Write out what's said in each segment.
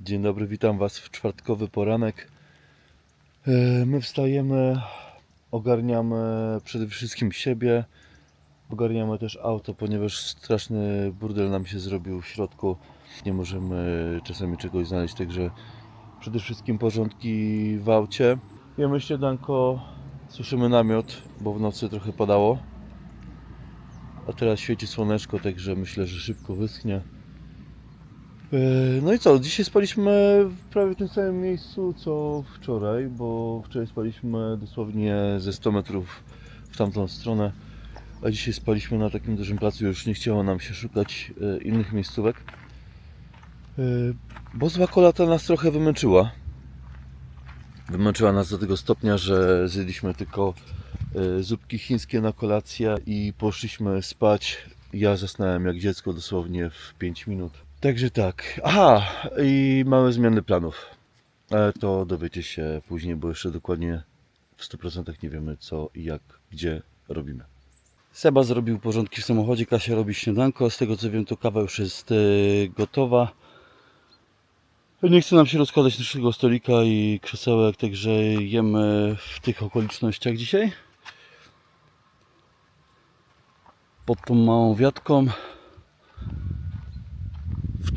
Dzień dobry, witam Was w czwartkowy poranek. E, My wstajemy, ogarniamy przede wszystkim siebie, ogarniamy też auto, ponieważ straszny burdel nam się zrobił w środku. Nie możemy czasami czegoś znaleźć, także przede wszystkim porządki w aucie. Jemy śniadanko, suszymy namiot, bo w nocy trochę padało. A teraz świeci słoneczko, także myślę, że szybko wyschnie. E, No i co, dzisiaj spaliśmy prawie w tym samym miejscu co wczoraj, bo wczoraj spaliśmy dosłownie ze 100 metrów w tamtą stronę, a dzisiaj spaliśmy na takim dużym placu, już nie chciało nam się szukać e, innych miejscówek, E, bo zła kolata nas trochę wymęczyła. Wymęczyła nas do tego stopnia, że zjedliśmy tylko zupki chińskie na kolację i poszliśmy spać. Ja zasnąłem jak dziecko dosłownie w 5 minut. Także tak. Aha, i mamy zmiany planów. Ale to dowiecie się później, bo jeszcze dokładnie w 100% nie wiemy co i jak, gdzie robimy. Seba zrobił porządki w samochodzie, Kasia robi śniadanko. Z tego co wiem, to kawa już jest e, gotowa. Nie chce nam się rozkładać naszego stolika i krzesełek, także jemy w tych okolicznościach dzisiaj. Pod tą małą wiatką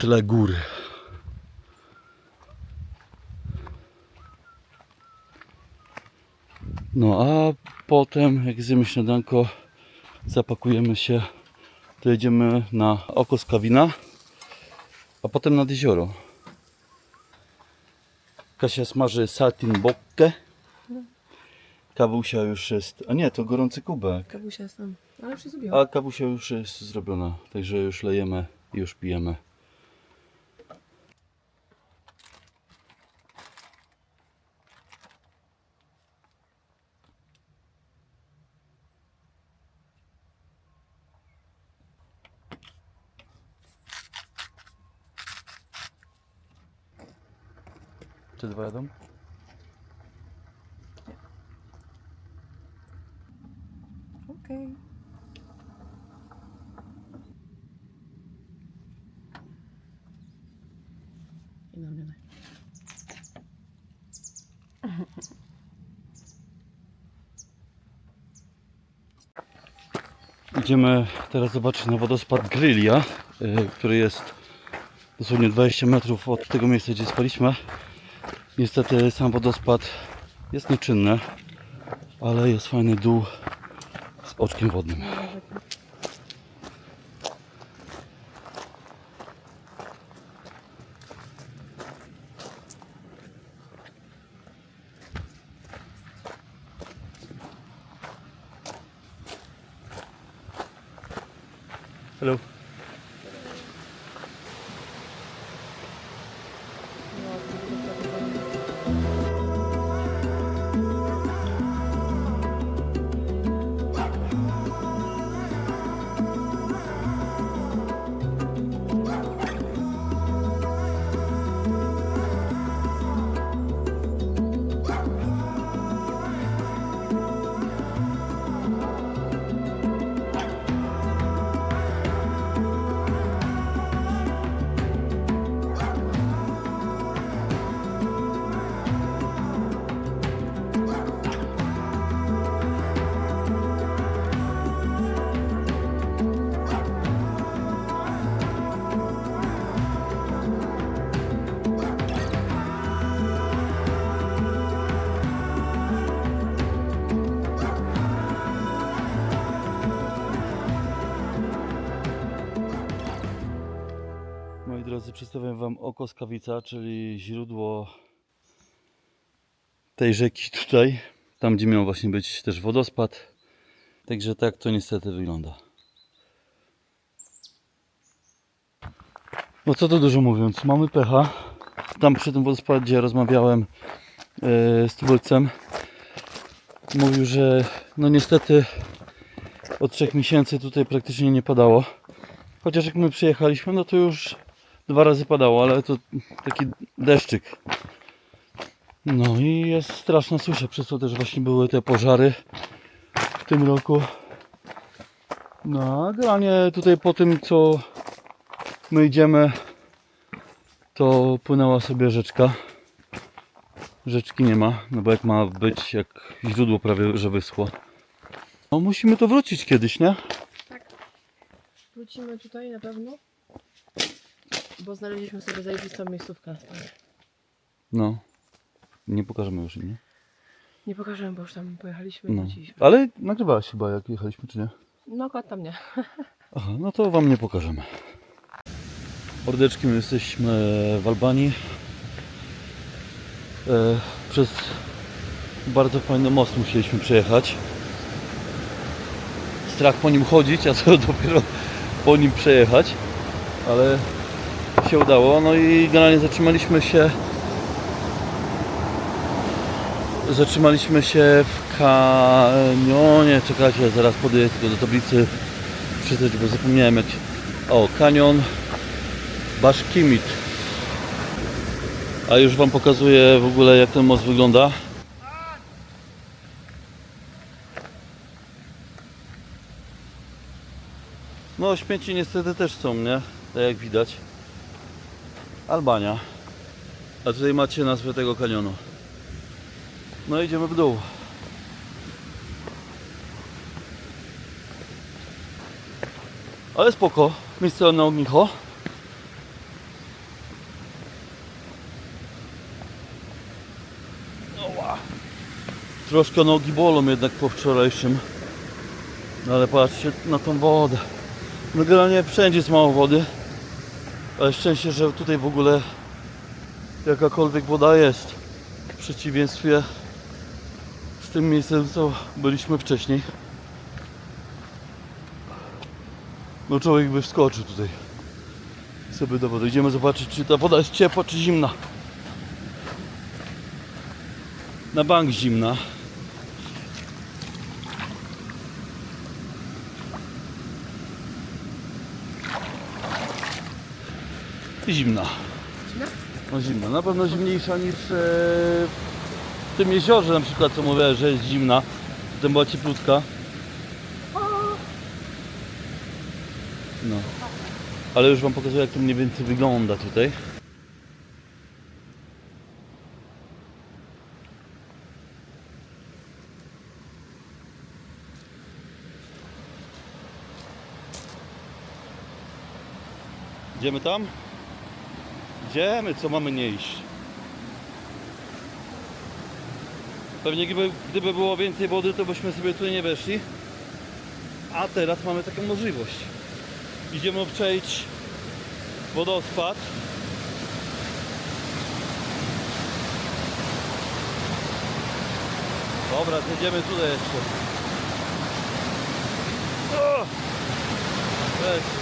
w tle góry. No a potem, jak zjemy śniadanko, zapakujemy się, to jedziemy na oko Skawina, a potem nad jezioro. Kasia smaży saltimbockę. Kawusia już jest. A nie, to gorący kubek. Kawusia jest tam, ale już się zrobiła. A kawusia już jest zrobiona, także już lejemy i już pijemy. Czy dwa jadą? Okej. I na mnie. daj. Idziemy teraz zobaczyć na wodospad Grylia, y, który jest dosłownie 20 metrów od tego miejsca, gdzie spaliśmy. Niestety sam wodospad jest nieczynny, ale jest fajny dół z oczkiem wodnym. Przedstawiam Wam oko Skawica, czyli źródło tej rzeki tutaj, tam gdzie miał właśnie być też wodospad. Także tak to niestety wygląda. No co tu dużo mówiąc, mamy pecha. Tam przy tym wodospadzie rozmawiałem e, z tubylcem. Mówił, że no niestety od trzech miesięcy tutaj praktycznie nie padało. Chociaż jak my przyjechaliśmy, no to już dwa razy padało, ale to taki deszczyk. No i jest straszna susza, przez to też właśnie były te pożary w tym roku. No a generalnie tutaj po tym co my idziemy, to płynęła sobie rzeczka. Rzeczki nie ma, no bo jak ma być, jak źródło prawie że wyschło. No musimy to wrócić kiedyś, nie? Tak. Wrócimy tutaj na pewno. Bo znaleźliśmy sobie zajebistą miejscówkę. No. Nie pokażemy już, nie? Nie pokażemy, bo już tam pojechaliśmy i No. wróciliśmy. Ale nagrywałaś chyba jak jechaliśmy, czy nie? No akurat tam nie. Aha, no to wam nie pokażemy. Mordeczki, my jesteśmy w Albanii. E, przez bardzo fajny most musieliśmy przejechać. Strach po nim chodzić, a co dopiero po nim przejechać. Ale się udało. No i generalnie zatrzymaliśmy się zatrzymaliśmy się w kanionie. Czekajcie, zaraz podjedę tylko do tablicy przeczytać, bo zapomniałem jak... O, kanion Baszkimit. A już Wam pokazuję w ogóle jak ten most wygląda. No śmieci niestety też są, nie? Tak jak widać. Albania. A tutaj macie nazwę tego kanionu. No idziemy w dół. Ale spoko, miejsce na ognicho. Troszkę nogi bolą jednak po wczorajszym. No ale patrzcie na tą wodę. No generalnie wszędzie jest mało wody. Ale szczęście, że tutaj w ogóle jakakolwiek woda jest. W przeciwieństwie z tym miejscem, co byliśmy wcześniej. No człowiek by wskoczył tutaj sobie do wody. Idziemy zobaczyć, czy ta woda jest ciepła, czy zimna. Na bank zimna. Zimna. Zimna? No zimna. Na pewno zimniejsza niż e, w tym jeziorze na przykład, co mówię, że jest zimna. Potem była cieplutka. No. Ale już Wam pokazuję, jak to mniej więcej wygląda tutaj. Idziemy tam? Idziemy, co mamy nie iść? Pewnie gdyby, gdyby było więcej wody, to byśmy sobie tutaj nie weszli. A teraz mamy taką możliwość. Idziemy przejść wodospad. Dobra, zjedziemy tutaj jeszcze. O! Weź.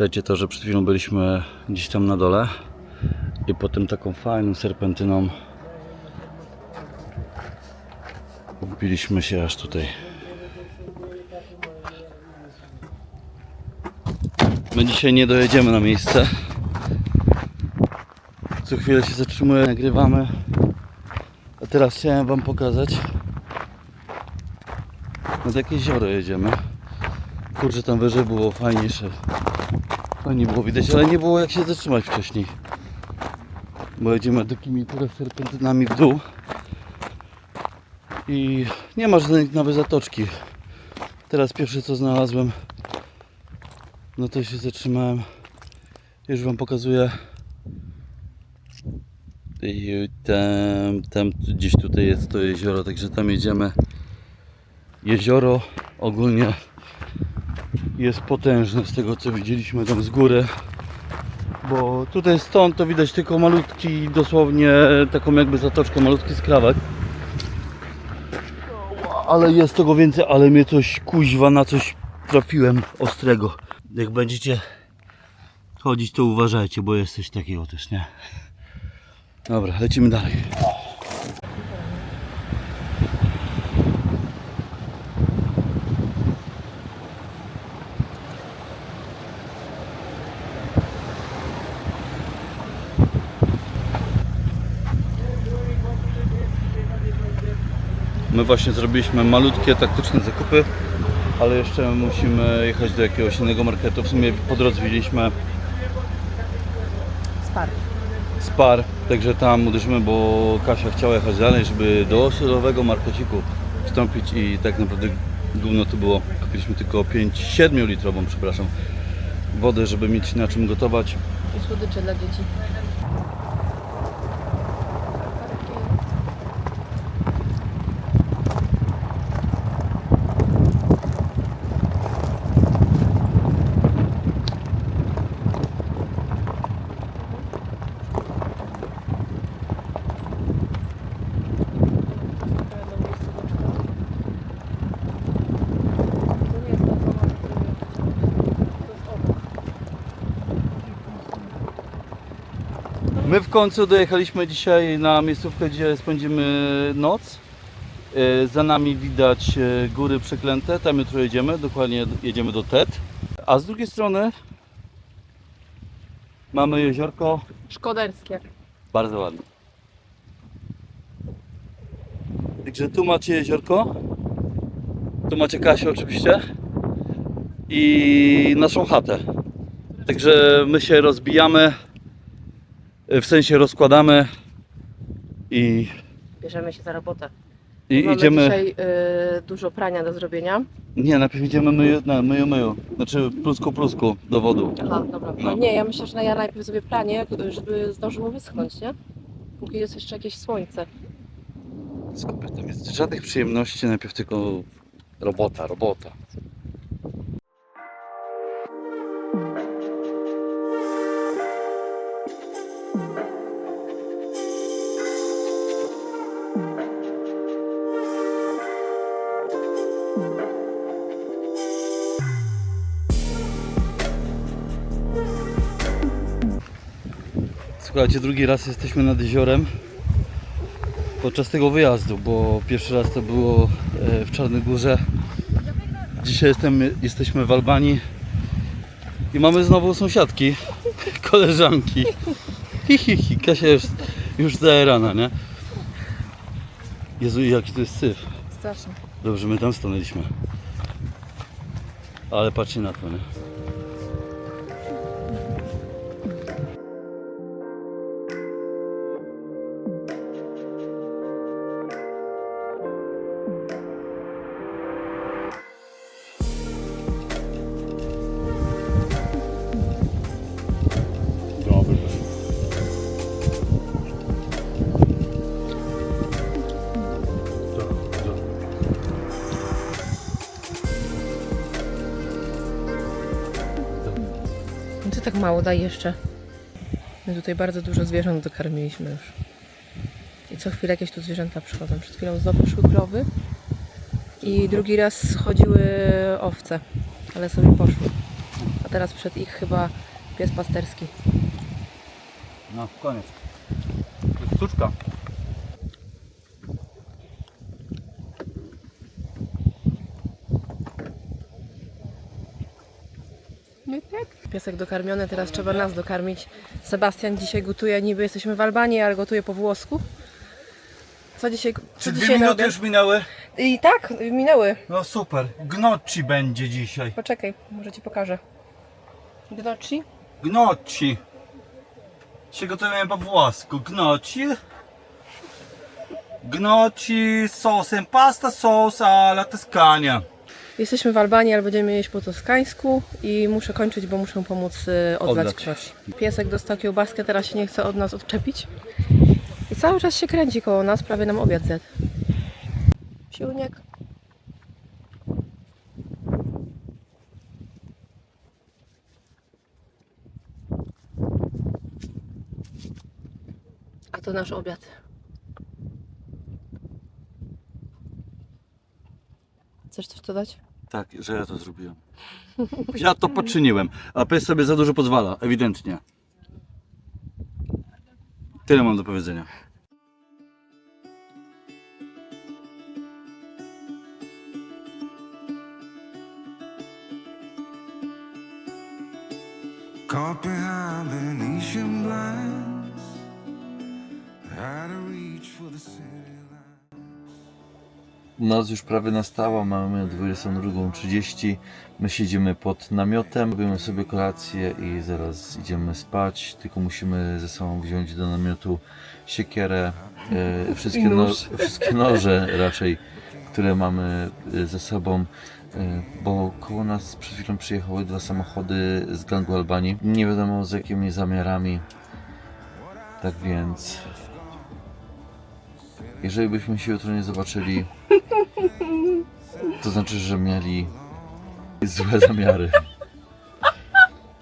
Czajcie to, że przed chwilą byliśmy gdzieś tam na dole i potem taką fajną serpentyną wbiliśmy się aż tutaj. My dzisiaj nie dojedziemy na miejsce. Co chwilę się zatrzymuje, nagrywamy. A teraz chciałem Wam pokazać. Nad jakie jezioro jedziemy. Kurczę, tam wyżej było fajniejsze. Fajnie było widać, ale nie było jak się zatrzymać wcześniej. Bo jedziemy takimi teraz serpentynami w dół. I nie ma żadnej nawet zatoczki. Teraz pierwsze co znalazłem, no to się zatrzymałem. Już Wam pokazuję. I tam, tam gdzieś tutaj jest to jezioro, także tam jedziemy. Jezioro ogólnie jest potężne z tego co widzieliśmy tam z góry. Bo tutaj stąd to widać tylko malutki, dosłownie taką jakby zatoczkę, malutki skrawek. Ale jest tego więcej, ale mnie coś kuźwa na coś trafiłem ostrego. Jak będziecie chodzić to uważajcie, bo jest coś takiego też, nie? Dobra, lecimy dalej. Właśnie zrobiliśmy malutkie taktyczne zakupy, ale jeszcze musimy jechać do jakiegoś innego marketu. W sumie po drodze widzieliśmy Spar. Spar, także tam uderzymy, bo Kasia chciała jechać dalej, żeby do osiedlowego markeciku wstąpić i tak naprawdę gówno to było. Kupiliśmy tylko 5, 7 litrową, przepraszam, wodę, żeby mieć na czym gotować. I słodycze dla dzieci. My w końcu dojechaliśmy dzisiaj na miejscówkę, gdzie spędzimy noc. E, Za nami widać e, góry przeklęte, tam jutro jedziemy, dokładnie jedziemy do Tet. A z drugiej strony mamy jeziorko Szkoderskie. Bardzo ładnie. Także tu macie jeziorko. Tu macie Kasię oczywiście. I naszą chatę. Także my się rozbijamy. W sensie rozkładamy. I, Bierzemy się za robotę. i Mamy idziemy. dzisiaj y, dużo prania do zrobienia. Nie, najpierw idziemy myju, na myju, myju. Znaczy plusku plusku do wodu. Aha, dobra. No. No. Nie, ja myślę, że ja najpierw zrobię pranie, żeby zdążyło wyschnąć, nie? Póki jest jeszcze jakieś słońce. Z kopytem jest żadnych przyjemności, najpierw tylko robota, robota. Słuchajcie, drugi raz jesteśmy nad jeziorem podczas tego wyjazdu, bo pierwszy raz to było e, w Czarnej Górze. Dzisiaj jestem, jesteśmy w Albanii i mamy znowu sąsiadki, koleżanki. Hi, hi, hi. Kasia już, już zaerana, nie? Jezu, jaki to jest syf. Strasznie. Dobrze, my tam stanęliśmy. Ale patrzcie na to, nie? No co tak mało daj jeszcze? My tutaj bardzo dużo zwierząt dokarmiliśmy już. I co chwilę jakieś tu zwierzęta przychodzą. Przed chwilą znowu szły krowy. I drugi raz chodziły owce. Ale sobie poszły. A teraz przed ich chyba pies pasterski. No, koniec. To jest sztuczka. Piesek dokarmiony, teraz trzeba nas dokarmić. Sebastian dzisiaj gotuje, niby jesteśmy w Albanii, ale gotuje po włosku. Co dzisiaj, co Czy dwie dzisiaj minuty już minęły? I tak, minęły. No super. Gnocchi będzie dzisiaj. Poczekaj, może Ci pokażę. Gnocchi? Gnocchi. Się gotujemy po włosku. Gnocchi. Gnocchi z sosem pasta, sos alla Toscania. Jesteśmy w Albanii, ale będziemy jeść po toskańsku i muszę kończyć, bo muszę pomóc y, odlać Odlać. gnocchi. Piesek dostał kiełbaskę, teraz się nie chce od nas odczepić. I cały czas się kręci koło nas, prawie nam obiad zjadł. Siłniak. A to nasz obiad. Chcesz coś dodać? Tak, że ja to zrobiłem. Ja to poczyniłem. A pies sobie za dużo pozwala, ewidentnie. Tyle mam do powiedzenia. Noc już prawie nastała, mamy 22.30. My siedzimy pod namiotem, robimy sobie kolację i zaraz idziemy spać. Tylko musimy ze sobą wziąć do namiotu siekierę, e, wszystkie, no, wszystkie noże raczej, które mamy e, ze sobą. e, Bo koło nas przed chwilą przyjechały dwa samochody z gangu Albanii. Nie wiadomo z jakimi zamiarami. Tak więc jeżeli byśmy się jutro nie zobaczyli, to znaczy, że mieli złe zamiary.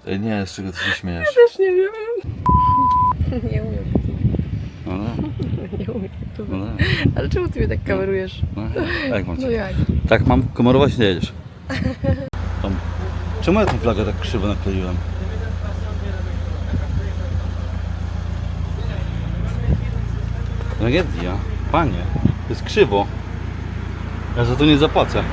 Ej, Nie, z czego ty się śmiejesz? Też nie wiem. Nie umiem. No, no, Nie umiem. no, no. Ale czemu ty mnie tak kamerujesz? no. A Jak mam No cię? jak? Tak mam komorować, nie jedziesz. Tom. Czemu ja tę flagę tak krzywo nakleiłem? Tragedia. Panie, to jest krzywo. Ja za to nie zapłacę.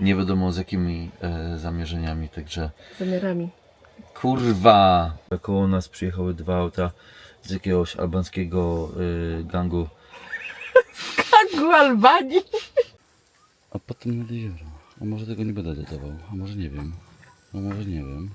Nie wiadomo z jakimi e, zamierzeniami, także Zamiarami. kurwa! Koło nas przyjechały dwa auta z jakiegoś albańskiego e, gangu. Gangu Albanii. A potem nad jezioro. A może tego nie będę dodawał? A może nie wiem. A może nie wiem.